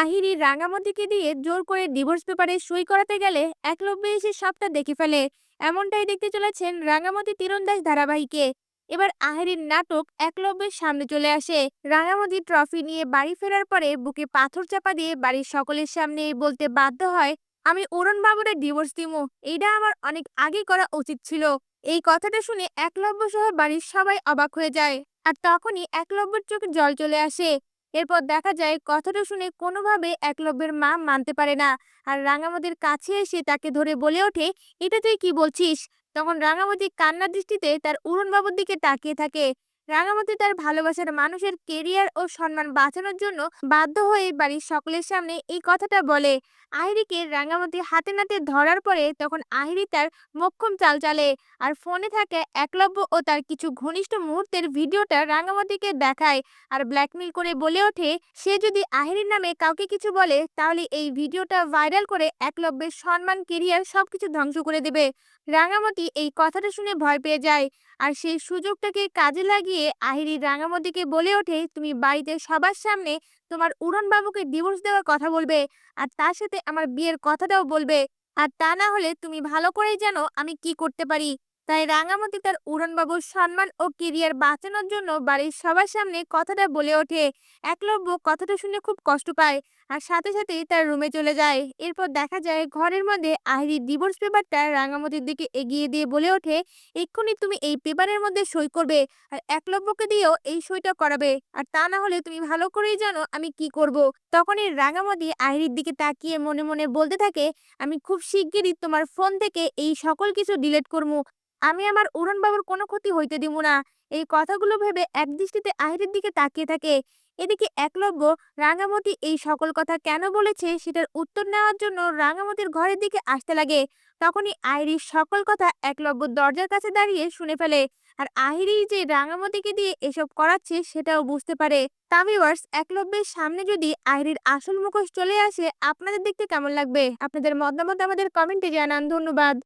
আহিরি রাঙামতিকে দিয়ে জোর করে ডিভোর্স পেপারে সই করাতে গেলে একলব্য এসে সবটা দেখে ফেলে। এমনটাই দেখতে চলেছেন রাঙামতি তীরন্দাজ ধারাবাহিকে। এবার আহিরির নাটক একলব্যের সামনে চলে আসে। রাঙামতি ট্রফি নিয়ে বাড়ি ফেরার পরে বুকে পাথর চাপা দিয়ে বাড়ির সকলের সামনে বলতে বাধ্য হয়, আমি অরুণ বাবুরে ডিভোর্স দিমু। এইটা আমার অনেক আগে করা উচিত ছিল। এই কথাটা শুনে একলব্য সহ বাড়ির সবাই অবাক হয়ে যায়। আর তখনই একলব্যের চোখে জল চলে আসে। এরপর দেখা যায় কথাটা শুনে কোনোভাবে একলব্যের মা মানতে পারে না। আর রাঙামতির কাছে এসে তাকে ধরে বলে ওঠে, এটা তুই কি বলছিস? তখন রাঙামতি কান্নার দৃষ্টিতে তার উড়নবাবুর দিকে তাকিয়ে থাকে। রাঙামতি তার ভালোবাসার মানুষের কেরিয়ার ও সম্মান বাঁচানোর জন্য বাধ্য হয়ে বাড়ির সকলের সামনে এই কথাটা বলে। আহিরিকে রাঙামতি হাতে নাতে ধরার পরে তখন আহিরি তার মোক্ষম চাল চালে আর ফোনে থাকা একলব্য ও তার কিছু ঘনিষ্ঠ মুহূর্তের ভিডিওটা রাঙামতিকে দেখায় আর ব্ল্যাকমেল করে বলে ওঠে, সে যদি আহিরির নামে কাউকে কিছু বলে, তাহলে এই ভিডিওটা ভাইরাল করে একলব্যের সম্মান কেরিয়ার সবকিছু ধ্বংস করে দেবে। রাঙামতি এই কথাটা শুনে ভয় পেয়ে যায় আর সেই সুযোগটাকে কাজে লাগিয়ে আহিরি রাঙামতিকে বলে ওঠে, তুমি বাড়িতে সবার সামনে তোমার উড়ন বাবুকে ডিভোর্স দেওয়ার কথা বলবে আর তার সাথে আমার বিয়ের কথাটাও বলবে। আর তা না হলে তুমি ভালো করেই জানো আমি কি করতে পারি। তাই রাঙামতি তার উড়নবাবুর সম্মান ও কেরিয়ার বাঁচানোর জন্য বাড়ির সবার সামনে কথাটা বলে ওঠে। একলব্য কথাটা শুনে খুব কষ্ট পায় আর সাথে সাথেই তার রুমে চলে যায়। এরপর দেখা যায় ঘরের মধ্যে আহিরির ডিভোর্স পেপারটা রাঙামতির দিকে এগিয়ে দিয়ে বলে ওঠে, এক্ষুনি তুমি এই পেপারের মধ্যে সই করবে আর একলব্যকে দিয়েও এই সইটা করাবে। আর তা না হলে তুমি ভালো করেই জানো আমি কি করব। তখনই রাঙামতি আহিরির দিকে তাকিয়ে মনে মনে বলতে থাকে, আমি খুব শিগগিরই তোমার ফোন থেকে এই সকল কিছু ডিলিট করব আমি আমার উড়ন বাবুর কোনো ক্ষতি হইতে দিব না। এই কথাগুলো ভেবে একদৃষ্টিতে আহিরের দিকে তাকিয়ে থাকে। এদিকে একলব্য রাঙামতি এই সকল কথা কেন বলেছে সেটার উত্তর নেওয়ার জন্য রাঙামতির ঘরের দিকে আসতে লাগে। তখনই আইরির সকল কথা একলব্য দরজার কাছে দাঁড়িয়ে শুনে ফেলে। আর আহিরি যে রাঙামতিকে দিয়ে এসব করাচ্ছে সেটাও বুঝতে পারে। তামিওয়ার্স একলব্যের সামনে যদি আহিরির আসল মুখোশ চলে আসে, আপনাদের দেখতে কেমন লাগবে? আপনাদের মতামত আমাদের কমেন্টে জানান। ধন্যবাদ।